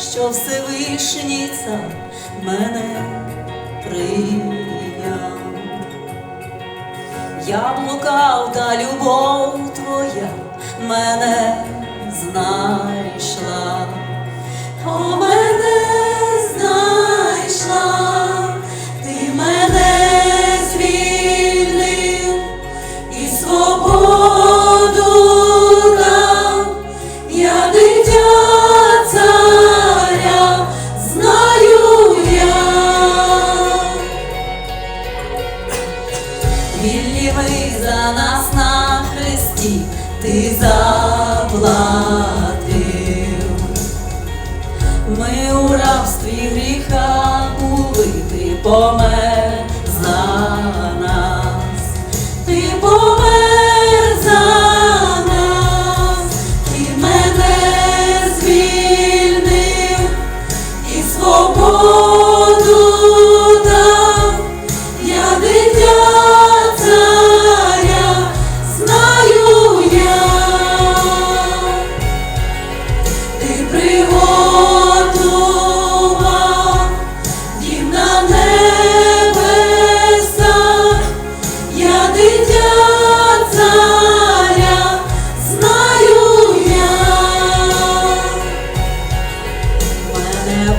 що Всевишній цар мене прийняв. Я блукав, та любов твоя мене знайшла. О, ти заплатив. Ми у рабстві гріха були, ти помер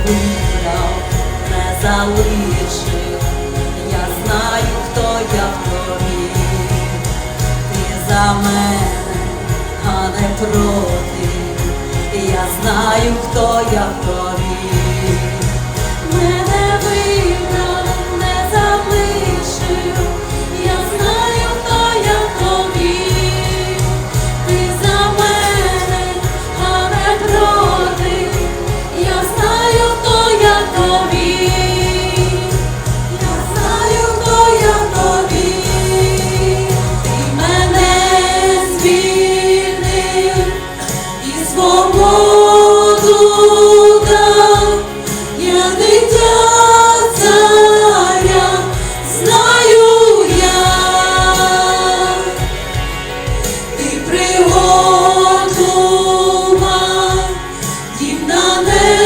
вибрав, не залишив, я знаю, хто я в тобі. Ти за мене, а не проти. Я знаю, хто я в тобі. Uyanır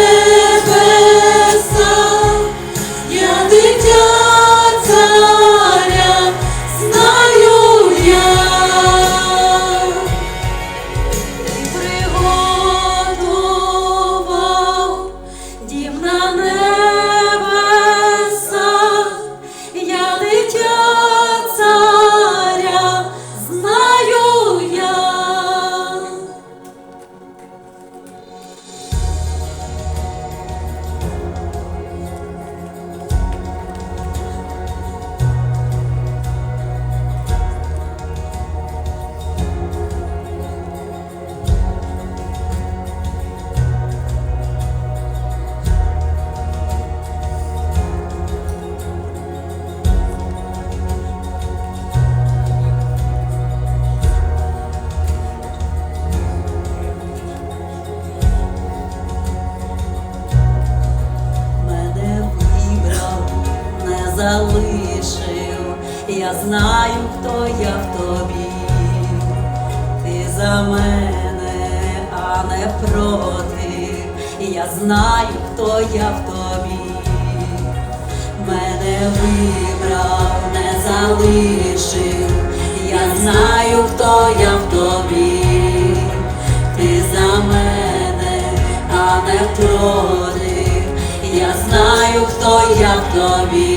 залишив, я знаю, хто я в тобі, ти за мене, а не проти, я знаю, хто я в тобі, мене вибрав, не залишив, я знаю, хто я в тобі, ти за мене, а не проти. Я знаю, хто я в тобі.